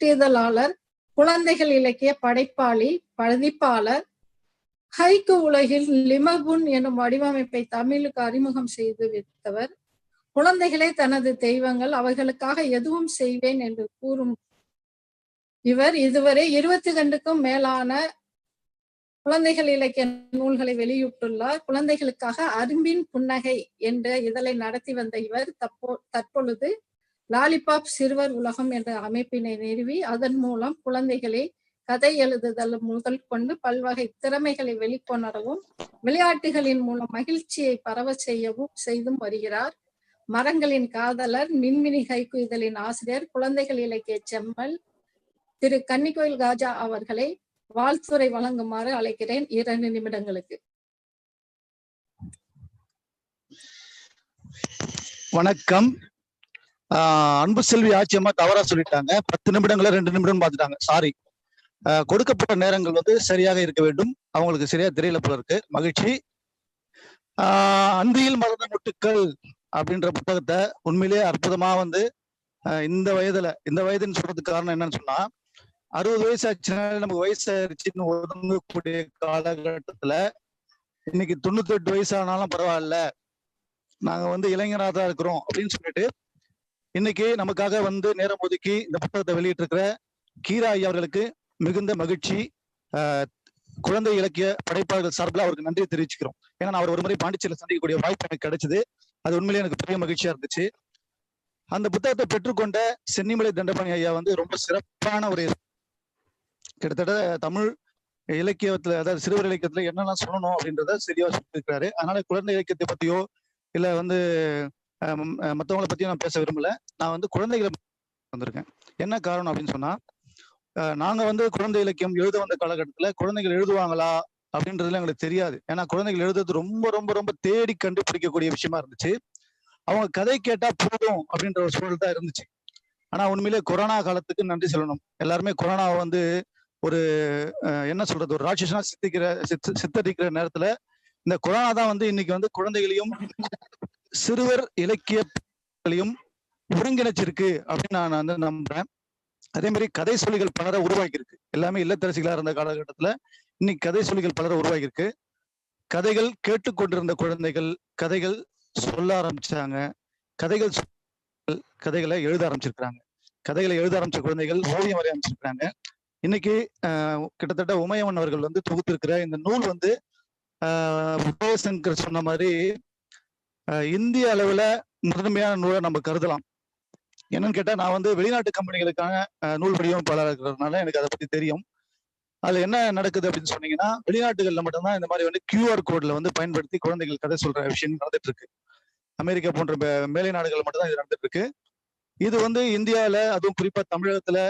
சிற்றிதழாளர் குழந்தைகள் இலக்கிய படைப்பாளி பதிப்பாளர் ஹைக்கு உலகில் லிமகுன் எனும் வடிவமைப்பை தமிழுக்கு அறிமுகம் செய்து வைத்தவர். குழந்தைகளே தனது தெய்வங்கள் அவைகளுக்காக எதுவும் செய்வேன் என்று கூறும் இவர் இதுவரை இருபத்தி ரெண்டுக்கும் மேலான குழந்தைகள் இலக்கிய நூல்களை வெளியிட்டுள்ளார். குழந்தைகளுக்காக அரும்பின் புன்னகை என்ற இதழை நடத்தி வந்த இவர் தற்போ தற்பொழுது லாலிபாப் சிறுவர் உலகம் என்ற அமைப்பினை நிறுவி அதன் மூலம் குழந்தைகளை கதை எழுதுதல் முதல் கொண்டு பல்வகை திறமைகளை வெளிக்கொணரவும் விளையாட்டுகளின் மூலம் மகிழ்ச்சியை பரவ செய்யவும் செய்தும் வருகிறார். மரங்களின் காதலர் மின்மினி கைக்கு இதழின் ஆசிரியர் குழந்தைகள் இலக்கிய செம்மல் திரு கன்னிக்கோயில் ராஜா அவர்களை வாழ்த்துறை வழங்குமாறு அழைக்கிறேன். இரண்டு நிமிடங்களுக்கு. வணக்கம். அன்பு செல்வி ஆச்சியம்மா தவறா சொல்லிட்டாங்க. பத்து நிமிடங்களை ரெண்டு நிமிடம் பார்த்துட்டாங்க. சாரி கொடுக்கப்பட்ட நேரங்கள் வந்து சரியாக இருக்க வேண்டும். அவங்களுக்கு சரியா தெரியல போல இருக்கு. மகிழ்ச்சி. அந்தியில் மலர்ந்த முட்டுக்கள் அப்படின்ற புத்தகத்தை உண்மையிலேயே அற்புதமா வந்து இந்த வயதுல இந்த வயதுன்னு சொல்றதுக்கு காரணம் என்னன்னு சொன்னா அறுபது வயசு ஆச்சுனால நமக்கு வயசாயிருச்சுன்னு ஒதுங்கக்கூடிய காலகட்டத்துல இன்னைக்கு தொண்ணூத்தி எட்டு வயசு ஆனாலும் பரவாயில்ல. நாங்க வந்து இளைஞராக தான் இருக்கிறோம் அப்படின்னு சொல்லிட்டு இன்னைக்கு நமக்காக வந்து நேரம் ஒதுக்கி இந்த புத்தகத்தை வெளியிட்டிருக்கிற கீரா ஐயா அவர்களுக்கு மிகுந்த மகிழ்ச்சி குழந்தை இலக்கிய படைப்பாளர்கள் சார்பில் அவருக்கு நன்றி தெரிவிச்சுக்கிறோம். ஏன்னா நான் அவர் ஒரு முறை பாண்டிச்சேரியில் சந்திக்கக்கூடிய வாய்ப்பு எனக்கு கிடைச்சது. அது உண்மையிலேயே எனக்கு பெரிய மகிழ்ச்சியா இருந்துச்சு. அந்த புத்தகத்தை பெற்றுக்கொண்ட சென்னிமலை தண்டபாணி ஐயா வந்து ரொம்ப சிறப்பான ஒரு கிட்டத்தட்ட தமிழ் இலக்கியத்துல அதாவது சிறுவர் இலக்கியத்துல என்னெல்லாம் சொல்லணும் அப்படின்றத சரியா சொல்லியிருக்கிறாரு. அதனால குழந்தை இலக்கியத்தை பத்தியோ இல்ல வந்து மற்றவங்கள பத்தியும் நான் பேச விரும்பல. நான் வந்து குழந்தைகளை வந்திருக்கேன். என்ன காரணம் அப்படின்னு சொன்னா நாங்க வந்து குழந்தை இலக்கியம் எழுத வந்த காலகட்டத்துல குழந்தைகள் எழுதுவாங்களா அப்படின்றதுல எங்களுக்கு தெரியாது. ஏன்னா குழந்தைகள் எழுதுறது ரொம்ப ரொம்ப ரொம்ப தேடி கண்டுபிடிக்கக்கூடிய விஷயமா இருந்துச்சு. அவங்க கதை கேட்டா போதும் அப்படின்ற ஒரு சூழல் தான் இருந்துச்சு. ஆனா உண்மையிலே கொரோனா காலத்துக்கு நன்றி சொல்லணும். எல்லாருமே கொரோனாவை வந்து ஒரு என்ன சொல்றது ஒரு ராட்சசனா சித்திக்கிற சித்தரிக்கிற நேரத்துல இந்த கொரோனா தான் வந்து இன்னைக்கு வந்து குழந்தைகளையும் சிறுவர் இலக்கியங்களையும் ஒருங்கிணைச்சிருக்கு அப்படின்னு நான் வந்து நம்புறேன். அதே மாதிரி கதை சொல்லிகள் பலரை உருவாக்கியிருக்கு. எல்லாமே இல்லத்தரசிகளா இருந்த காலகட்டத்துல இன்னைக்கு கதை சொல்லிகள் பலரை உருவாகியிருக்கு கதைகள் கேட்டுக்கொண்டிருந்த குழந்தைகள் கதைகள் சொல்ல ஆரம்பிச்சாங்க. கதைகள் கதைகளை எழுத ஆரம்பிச்சிருக்கிறாங்க. கதைகளை எழுத ஆரம்பிச்ச குழந்தைகள் ஓவியம் வரைய ஆரம்பிச்சிருக்கிறாங்க. இன்னைக்கு கிட்டத்தட்ட உமையவன் அவர்கள் வந்து தொகுத்திருக்கிற இந்த நூல் வந்து உதயசங்கர் சொன்ன மாதிரி இந்திய அளவில் முதன்மையான நூலை நம்ம கருதலாம். என்னன்னு கேட்டால் நான் வந்து வெளிநாட்டு கம்பெனிகளுக்கான நூல் வடிவமைப்பாளர் இருக்கிறதுனால எனக்கு அதை பற்றி தெரியும். அதில் என்ன நடக்குது அப்படின்னு சொன்னீங்கன்னா வெளிநாட்டுகளில் மட்டும்தான் இந்த மாதிரி வந்து கியூஆர் கோடில் வந்து பயன்படுத்தி குழந்தைகள் கதை சொல்கிற விஷயம் நடந்துட்டு இருக்கு. அமெரிக்கா போன்ற மேலை நாடுகள் மட்டும்தான் இது நடந்துட்டு இருக்கு. இது வந்து இந்தியாவில் அதுவும் குறிப்பாக தமிழகத்தில்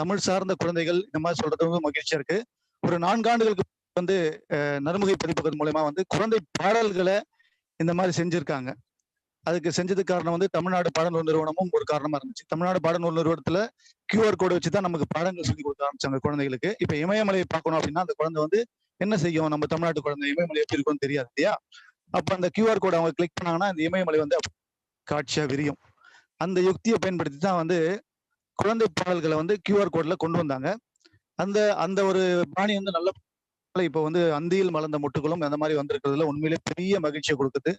தமிழ் சார்ந்த குழந்தைகள் இந்த மாதிரி சொல்றது வந்து மகிழ்ச்சியாக இருக்கு. ஒரு நான்காண்டுகளுக்கு வந்து நறுமுகை பதிப்புகள் மூலயமா வந்து குழந்தை பாடல்களை இந்த மாதிரி செஞ்சிருக்காங்க. அதுக்கு செஞ்சதுக்கு காரணம் வந்து தமிழ்நாடு பாடநூல் நிறுவனமும் ஒரு காரணமா இருந்துச்சு. தமிழ்நாடு பாடநூல் நிறுவனத்துல கியூஆர் கோடு வச்சு தான் நமக்கு பாடங்கள் சொல்லி கொடுக்க ஆரம்பிச்சாங்க குழந்தைகளுக்கு. இப்ப இமயமலையை பார்க்கணும் அப்படின்னா அந்த குழந்தை வந்து என்ன செய்யும்? நம்ம தமிழ்நாட்டு குழந்தை இமயமலை எப்படி இருக்கும்னு தெரியாது இல்லையா? அப்ப அந்த கியூஆர் கோடு அவங்க கிளிக் பண்ணாங்கன்னா அந்த இமயமலை வந்து காட்சியா விரியும். அந்த யுக்தியை பயன்படுத்தி தான் வந்து குழந்தை பாடல்களை வந்து கியூஆர் கோட்ல கொண்டு வந்தாங்க. அந்த அந்த ஒரு பாணி வந்து நல்ல இப்போ வந்து அந்தியில் மலர்ந்த முட்டுகளும் அந்த மாதிரி வந்திருக்கிறதுல உண்மையிலே பெரிய மகிழ்ச்சியை கொடுக்குது.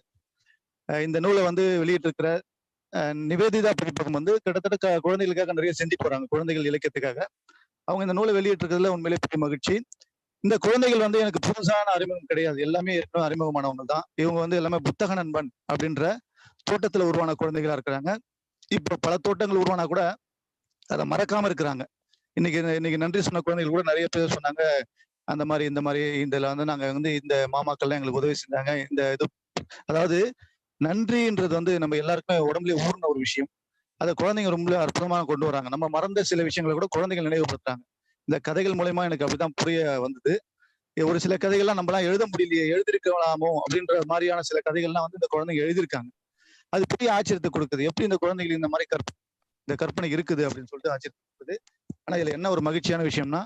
இந்த நூலை வந்து வெளியிட்டிருக்கிற நிவேதிதா பதிப்பகம் வந்து கிட்டத்தட்ட குழந்தைகளுக்காக நிறைய செஞ்சு போறாங்க குழந்தைகள் இலக்கியத்துக்காக. அவங்க இந்த நூலை வெளியிட்டிருக்கிறதுல உண்மையிலே பெரிய மகிழ்ச்சி. இந்த குழந்தைகள் வந்து எனக்கு புதுசான அறிமுகம் கிடையாது. எல்லாமே ஏற்கனவே அறிமுகமானவங்க தான். இவங்க வந்து எல்லாமே புத்தக நண்பன் அப்படின்ற தோட்டத்துல உருவான குழந்தைகளா இருக்கிறாங்க. இப்போ பல தோட்டங்கள் உருவானா கூட அதை மறக்காம இருக்கிறாங்க. இன்னைக்கு இன்னைக்கு நன்றி சொன்ன குழந்தைகள் கூட நிறைய பேர் சொன்னாங்க அந்த மாதிரி இந்த மாதிரி இதில் வந்து நாங்கள் வந்து இந்த மாமாக்கள்லாம் எங்களுக்கு உதவி செஞ்சாங்க. இந்த இது அதாவது நன்றின்றது வந்து நம்ம எல்லாருக்குமே உடம்புலேயே ஊர்ன ஒரு விஷயம். அதை குழந்தைங்க ரொம்ப அற்புதமாக கொண்டு வராங்க. நம்ம மறந்த சில விஷயங்களை கூட குழந்தைகள் நினைவுபடுத்துறாங்க. இந்த கதைகள் மூலயமா எனக்கு அப்படிதான் புரிய வந்தது. ஒரு சில கதைகள்லாம் நம்மளாம் எழுத முடியலையே எழுதிருக்கலாமோ அப்படின்ற மாதிரியான சில கதைகள்லாம் வந்து இந்த குழந்தைங்க எழுதியிருக்காங்க. அது பெரிய ஆச்சரியத்தை கொடுக்குது. எப்படி இந்த குழந்தைகள் இந்த மாதிரி கற்ப இந்த கற்பனை இருக்குது அப்படின்னு சொல்லிட்டு ஆச்சரியத்தை கொடுக்குது. ஆனால் இதில் என்ன ஒரு மகிழ்ச்சியான விஷயம்னா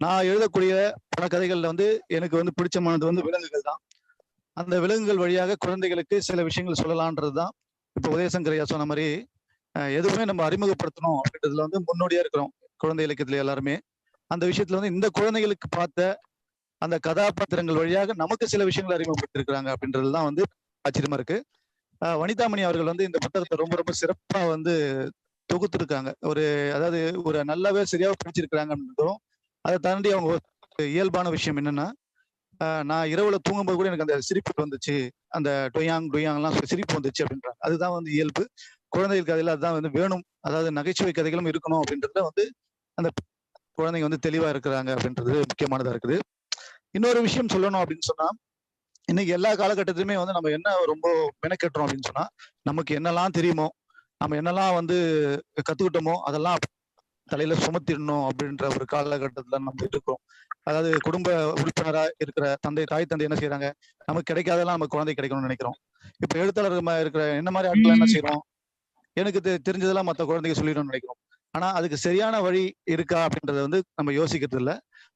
நான் எழுதக்கூடிய பல கதைகள்ல வந்து எனக்கு வந்து பிடிச்சமானது வந்து விலங்குகள் தான். அந்த விலங்குகள் வழியாக குழந்தைகளுக்கு சில விஷயங்கள் சொல்லலான்றது தான் இப்போ உதயசங்கர் ஐயா சொன்ன மாதிரி எதுவுமே நம்ம அறிமுகப்படுத்தணும் அப்படின்றதுல வந்து முன்னோடியா இருக்கிறோம் குழந்தை இலக்கியத்துல எல்லாருமே. அந்த விஷயத்துல வந்து இந்த குழந்தைகளுக்கு பார்த்த அந்த கதாபாத்திரங்கள் வழியாக நமக்கு சில விஷயங்களை அறிமுகப்படுத்திருக்கிறாங்க அப்படின்றதுதான் வந்து ஆச்சரியமா இருக்கு. வனிதாமணி அவர்கள் வந்து இந்த புத்தகத்தை ரொம்ப ரொம்ப சிறப்பா வந்து தொகுத்துருக்காங்க. ஒரு அதாவது ஒரு நல்லாவே சரியாவே படிச்சிருக்கிறாங்கன்றதும் அதை தாண்டி அவங்க இயல்பான விஷயம் என்னன்னா நான் இரவுல தூங்கும்போது கூட எனக்கு அந்த சிரிப்பு வந்துச்சு. அந்த டொயாங் டொயாங்லாம் சிரிப்பு வந்துச்சு அப்படின்றாங்க. அதுதான் வந்து இயல்பு. குழந்தைகள் கதையில அதுதான் வந்து வேணும். அதாவது நகைச்சுவை கதைகளும் இருக்கணும் அப்படின்றதுல வந்து அந்த குழந்தைங்க வந்து தெளிவா இருக்கிறாங்க அப்படின்றது முக்கியமானதா இருக்குது. இன்னொரு விஷயம் சொல்லணும் அப்படின்னு சொன்னா இன்னைக்கு எல்லா காலகட்டத்திலுமே வந்து நம்ம என்ன ரொம்ப மெனக்கெட்டுறோம் அப்படின்னு சொன்னா நமக்கு என்னெல்லாம் தெரியுமோ நம்ம என்னெல்லாம் வந்து கத்துக்கிட்டோமோ அதெல்லாம் தலையில சுமத்திடணும் அப்படின்ற ஒரு காலகட்டத்துல நம்ம இருக்கோம். அதாவது குடும்ப உறுப்பினரா இருக்கிற தந்தை தாய் தந்தை என்ன செய்யறாங்க நமக்கு கிடைக்காதெல்லாம் நம்ம குழந்தை கிடைக்கணும்னு நினைக்கிறோம். இப்ப எழுத்தாளர் இருக்கிற என்ன மாதிரி ஆட்கள் என்ன செய்யறோம் எனக்கு தெரிஞ்சதெல்லாம் மத்த குழந்தைங்க சொல்லிடணும்னு நினைக்கிறோம். ஆனா அதுக்கு சரியான வழி இருக்கா அப்படின்றத வந்து நம்ம யோசிக்கிறது இல்ல.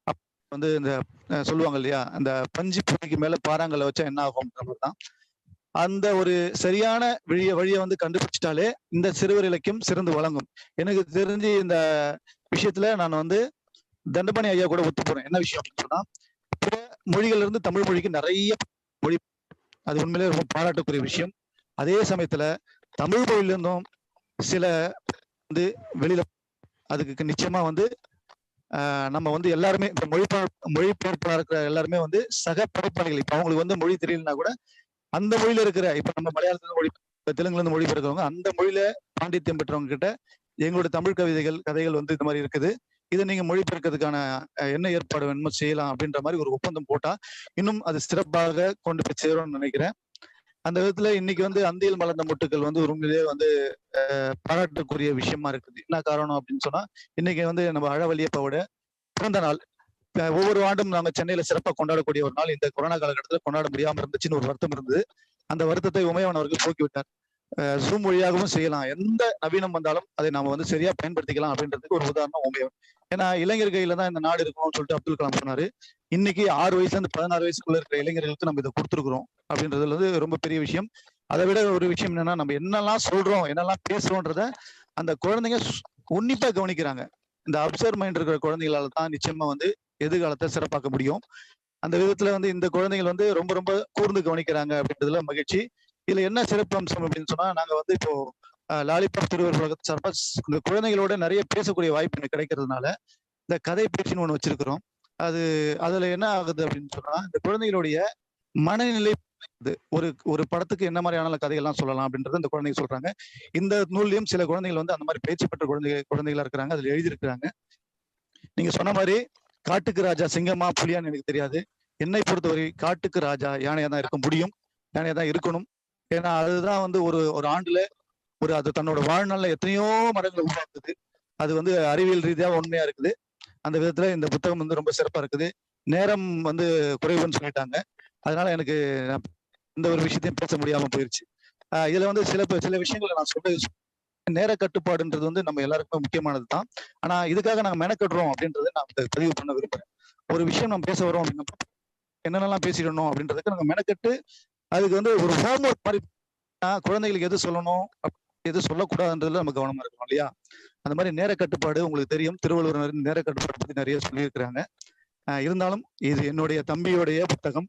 அப்ப வந்து இந்த சொல்லுவாங்க இல்லையா? அந்த பஞ்சு பூனைக்கு மேல பாறாங்கல்ல வச்சா என்ன ஆகும் தான் அந்த ஒரு சரியான வழிய வழியை வந்து கண்டுபிடிச்சிட்டாலே இந்த சிறுவர் இலக்கியம் சிறந்து வழங்கும் எனக்கு தெரிஞ்சு இந்த விஷயத்துல நான் வந்து தண்டபாணி ஐயா கூட ஒத்து போறேன். என்ன விஷயம் அப்படின்னு சொன்னா பிற மொழிகள்ல இருந்து தமிழ் மொழிக்கு நிறைய மொழி அது உண்மையிலேயே ரொம்ப பாராட்டக்கூடிய விஷயம். அதே சமயத்துல தமிழ் மொழியில இருந்தும் சில வந்து வெளியில அதுக்கு நிச்சயமா வந்து ஆஹ் நம்ம வந்து எல்லாருமே இந்த மொழிபெயர் மொழிபெயர்ப்பாளர் இருக்கிற எல்லாருமே வந்து சக படைப்பாளிகள். இப்ப அவங்களுக்கு வந்து மொழி தெரியலன்னா கூட அந்த மொழியில இருக்கிற இப்ப நம்ம மலையாளத்துல மொழி தெலுங்குல இருந்து மொழிபெயர்க்கிறவங்க அந்த மொழியில பாண்டித்யம் பெற்றவங்க கிட்ட எங்களோட தமிழ் கவிதைகள் கதைகள் வந்து இந்த மாதிரி இருக்குது. இதை நீங்க மொழிபெயர்க்கிறதுக்கான என்ன ஏற்பாடு வேணுமோ செய்யலாம் அப்படின்ற மாதிரி ஒரு ஒப்பந்தம் போட்டா இன்னும் அது சிறப்பாக கொண்டு போய் சேரும்னு நினைக்கிறேன். அந்த விதத்துல இன்னைக்கு வந்து அந்தியில் மலர்ந்த முட்டுக்கள் வந்து உண்மையிலேயே வந்து பாராட்டுக்குரிய விஷயமா இருக்குது. என்ன காரணம் அப்படின்னு சொன்னா இன்னைக்கு வந்து நம்ம அழவழியப்பாவோட பிறந்த நாள் ஒவ்வொரு ஆண்டும் நாங்கள் சென்னையில சிறப்பாக கொண்டாடக்கூடிய ஒரு நாள் இந்த கொரோனா காலகட்டத்தில் கொண்டாட முடியாமல் இருந்துச்சுன்னு ஒரு வருத்தம் இருந்தது. அந்த வருத்தத்தை உமையவன் அவர்கள் போக்கிவிட்டார். ஜூம் வழியாகவும் செய்யலாம். எந்த நவீனம் வந்தாலும் அதை நாம வந்து சரியா பயன்படுத்திக்கலாம் அப்படின்றதுக்கு ஒரு உதாரணம் உமையவன். ஏன்னா இளைஞர் கையில தான் இந்த நாடு இருக்கணும்னு சொல்லிட்டு அப்துல் கலாம் சொன்னாரு. இன்னைக்கு ஆறு வயசுல இருந்து பதினாறு வயசுக்குள்ள இருக்கிற இளைஞர்களுக்கு நம்ம இதை கொடுத்துருக்குறோம் அப்படின்றதுல வந்து ரொம்ப பெரிய விஷயம். அதை விட ஒரு விஷயம் என்னன்னா நம்ம என்னெல்லாம் சொல்றோம் என்னெல்லாம் பேசுறோன்றத அந்த குழந்தைங்க உன்னிப்பா கவனிக்கிறாங்க. இந்த அப்சர்வ் மைண்ட் இருக்கிற குழந்தைகளால தான் நிச்சயமா வந்து எதிர்காலத்தை சிறப்பாக்க முடியும். அந்த விதத்துல வந்து இந்த குழந்தைகள் வந்து ரொம்ப ரொம்ப கூர்ந்து கவனிக்கிறாங்க அப்படின்றதுல மகிழ்ச்சி. இதுல என்ன சிறப்பு அம்சம் அப்படின்னு சொன்னா நாங்க வந்து இப்போ லாலிபாப் திருவர் உலகத்து சார்பா இந்த குழந்தைகளோட நிறைய பேசக்கூடிய வாய்ப்பு எனக்கு கிடைக்கிறதுனால இந்த கதை பேச்சுன்னு ஒன்று வச்சிருக்கிறோம். அது அதுல என்ன ஆகுது அப்படின்னு சொன்னா இந்த குழந்தைகளுடைய மனநிலை ஒரு ஒரு படத்துக்கு என்ன மாதிரியான கதைகள்லாம் சொல்லலாம் அப்படின்றத இந்த குழந்தைங்க சொல்றாங்க. இந்த நூல்லையும் சில குழந்தைகள் வந்து அந்த மாதிரி பேச்சு பெற்ற குழந்தை குழந்தைகளா இருக்கிறாங்க அதுல எழுதியிருக்கிறாங்க. நீங்க சொன்ன மாதிரி காட்டுக்கு ராஜா சிங்கமா புலியான்னு எனக்கு தெரியாது. என்னை பொறுத்தவரை காட்டுக்கு ராஜா யானையா தான் இருக்க முடியும். யானையா தான் இருக்கணும். ஏன்னா அதுதான் வந்து ஒரு ஒரு ஆண்டுல ஒரு அது தன்னோட வாழ்நாள்ல எத்தனையோ மரங்களை உருவாக்குது. அது வந்து அறிவியல் ரீதியா உண்மையா இருக்குது. அந்த விதத்துல இந்த புத்தகம் வந்து ரொம்ப சிறப்பா இருக்குது. நேரம் வந்து குறைவுன்னு சொல்லிட்டாங்க. அதனால எனக்கு எந்த இந்த ஒரு விஷயத்தையும் பேச முடியாம போயிருச்சு. இதுல வந்து சில சில விஷயங்களை நான் சொல்ல நேர கட்டுப்பாடுன்றது வந்து நம்ம எல்லாருக்குமே முக்கியமானது தான் ஆனா இதுக்காக நாங்க மெனக்கட்டுறோம் அப்படின்றத நான் பதிவு பண்ண விரும்புறேன். ஒரு விஷயம் நம்ம பேச வரோம் அப்படின்னா என்னென்னலாம் பேசிடணும் அப்படின்றதுக்கு நாங்க மெனக்கட்டு அதுக்கு வந்து ஒரு ஹோம்ஒர்க் மாதிரி குழந்தைகளுக்கு எது சொல்லணும் எது சொல்லக்கூடாதுன்றதுல நம்ம கவனமா இருக்கணும் இல்லையா? அந்த மாதிரி நேர கட்டுப்பாடு உங்களுக்கு தெரியும். திருவள்ளுவர் நேர கட்டுப்பாடு பத்தி நிறைய சொல்லியிருக்கிறாங்க. ஆஹ் இருந்தாலும் இது என்னுடைய தம்பியோடைய புத்தகம்.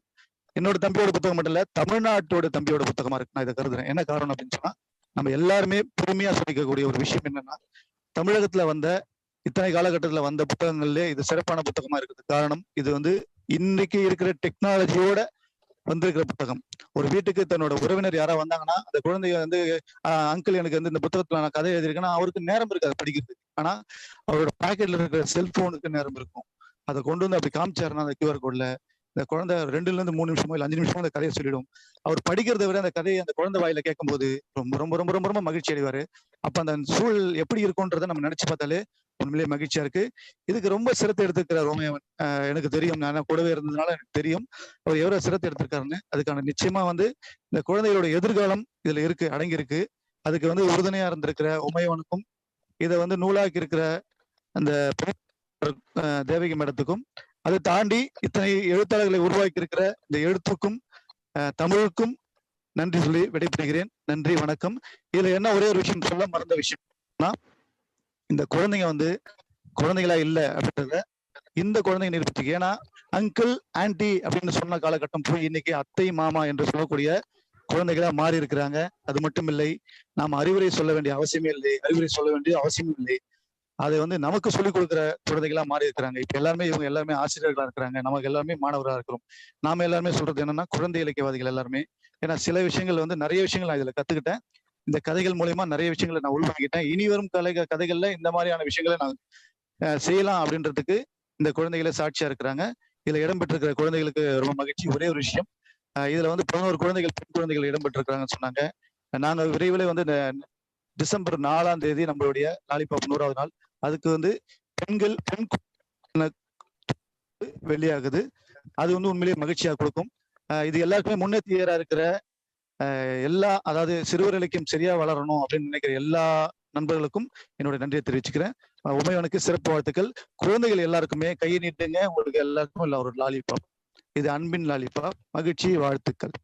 என்னோட தம்பியோட புத்தகம் மட்டும் இல்ல தமிழ்நாட்டோட தம்பியோட புத்தகமா இருக்கு நான் இதை கருதுறேன். என்ன காரணம் அப்படின்னு சொன்னா நம்ம எல்லாருமே பெருமையா சொல்லிக்கக்கூடிய ஒரு விஷயம் என்னன்னா தமிழகத்துல வந்த இத்தனை காலகட்டத்துல வந்த புத்தகங்கள்ல இது சிறப்பான புத்தகமா இருக்குது. காரணம் இது வந்து இன்னைக்கு இருக்கிற டெக்னாலஜியோட வந்திருக்கிற புத்தகம். ஒரு வீட்டுக்கு தன்னோட உறவினர் யாரா வந்தாங்கன்னா அந்த குழந்தைய வந்து அங்கிள் எனக்கு வந்து இந்த புத்தகத்துல நான் கதை எழுதியிருக்கேன்னா அவருக்கு நேரம் இருக்காது படிக்கிறதுக்கு. ஆனா அவரோட பாக்கெட்ல இருக்கிற செல்போனுக்கு நேரம் இருக்கும். அதை கொண்டு வந்து அப்படி காமிச்சாருன்னா அந்த கியூஆர் கோட்ல இந்த குழந்தை ரெண்டுல இருந்து மூணு நிமிஷமோ இல்ல அஞ்சு நிமிஷமோ அந்த கதையை சொல்லிடும். அவர் படிக்கிறத விட அந்த கதையை அந்த குழந்தை வாயில கேட்கும்போது ரொம்ப ரொம்ப ரொம்ப ரொம்ப ரொம்ப மகிழ்ச்சி அடைவாரு. அப்ப அந்த சூழல் எப்படி இருக்கும்ன்றதை நம்ம நினைச்சு பார்த்தாலே உண்மையிலேயே மகிழ்ச்சியா இருக்கு. இதுக்கு ரொம்ப சிரத்தை எடுத்துக்கிற ரோமையவன். எனக்கு தெரியும். நான் கூடவே இருந்ததுனால எனக்கு தெரியும். அவர் எவ்வளவு சிரத்தை எடுத்திருக்காருன்னு. அதுக்கான நிச்சயமா வந்து இந்த குழந்தைகளோட எதிர்காலம் இதுல இருக்கு அடங்கி இருக்கு அதுக்கு வந்து உறுதுணையா இருந்திருக்கிற உமையவனுக்கும் இதை வந்து நூலாக்கி இருக்கிற அந்த தேவகி மேடத்துக்கும் அதை தாண்டி இத்தனை எழுத்தாளர்களை உருவாக்கி இருக்கிற இந்த எழுத்துக்கும் தமிழுக்கும் நன்றி சொல்லி விடைபெறுகிறேன். நன்றி வணக்கம். இதுல என்ன ஒரே ஒரு விஷயம் சொல்ல மறந்த விஷயம்னா இந்த குழந்தைங்க வந்து குழந்தைகளா இல்லை அப்படின்றத இந்த குழந்தைங்க நிரூபிச்சு ஏன்னா அங்கிள் ஆன்டி அப்படின்னு சொன்ன காலகட்டம் போய் இன்னைக்கு அத்தை மாமா என்று சொல்லக்கூடிய குழந்தைகளா மாறி இருக்கிறாங்க அது மட்டும் இல்லை நாம் அறிவுரை சொல்ல வேண்டிய அவசியமே இல்லை அறிவுரை சொல்ல வேண்டிய அவசியமும் இல்லை. அதை வந்து நமக்கு சொல்லிக் கொடுக்குற குழந்தைகளா மாறி இருக்கிறாங்க. இப்ப எல்லாருமே இவங்க எல்லாருமே ஆசிரியர்களா இருக்கிறாங்க. நமக்கு எல்லாருமே மாணவராக இருக்கிறோம். நாம எல்லாருமே சொல்றது என்னன்னா குழந்தை இலக்கியவாதிகள் எல்லாருமே. ஏன்னா சில விஷயங்கள் வந்து நிறைய விஷயங்கள் நான் இதுல கத்துக்கிட்டேன். இந்த கதைகள் மூலயமா நிறைய விஷயங்களை நான் உள்வாங்கிட்டேன் இனி வரும் கலை கதைகள்ல இந்த மாதிரியான விஷயங்களை நான் செய்யலாம் அப்படின்றதுக்கு இந்த குழந்தைகளை சாட்சியா இருக்கிறாங்க. இதுல இடம்பெற்றிருக்கிற குழந்தைகளுக்கு ரொம்ப மகிழ்ச்சி. ஒரே ஒரு விஷயம். இதுல வந்து பதினோரு குழந்தைகள் பெண் குழந்தைகள் இடம்பெற்றிருக்கிறாங்கன்னு சொன்னாங்க. நாங்க விரைவில் வந்து இந்த டிசம்பர் நாலாம் தேதி நம்மளுடைய லாலிபாப் நூறாவது நாள் அதுக்கு வந்து பெண்கள் பெண் வெளியாகுது. அது வந்து உண்மையிலேயே மகிழ்ச்சியாக கொடுக்கும். இது எல்லாருக்குமே முன்னேற்றியரா இருக்கிற எல்லா அதாவது சிறுவர் இலக்கியம் சரியா வளரணும் அப்படின்னு நினைக்கிற எல்லா நண்பர்களுக்கும் என்னுடைய நன்றியை தெரிவிச்சுக்கிறேன். உமையவனுக்கு சிறப்பு வாழ்த்துக்கள். குழந்தைகள் எல்லாருக்குமே கையை நீட்டுங்க. உங்களுக்கு எல்லாருக்கும் இல்லை ஒரு லாலிபாப் இது அன்பின் லாலிபாப் மகிழ்ச்சி வாழ்த்துக்கள்.